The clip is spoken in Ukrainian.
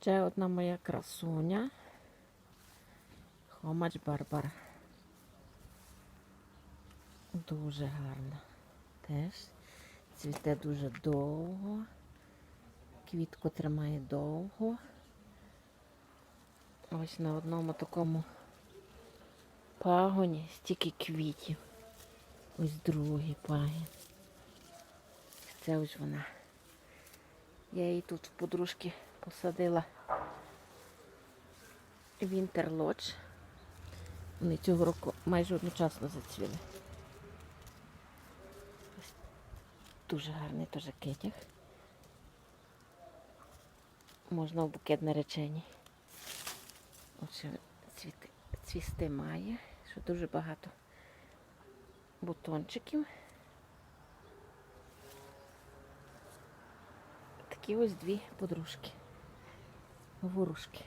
Ще одна моя красуня. Хомач Барбара. Дуже гарна. Теж цвіте дуже довго. Квітку тримає довго. Ось на одному такому пагоні стільки квітів. Ось другий пагін. Це ось вона. Я її тут в подружки посадила Lodge. Вони цього року майже одночасно зацвіли. Ось Дуже гарний теж кетяг. Можна в букет наречені. Цвіти, цвісти має, що дуже багато бутончиків. Такі ось дві подружки. Ворушки.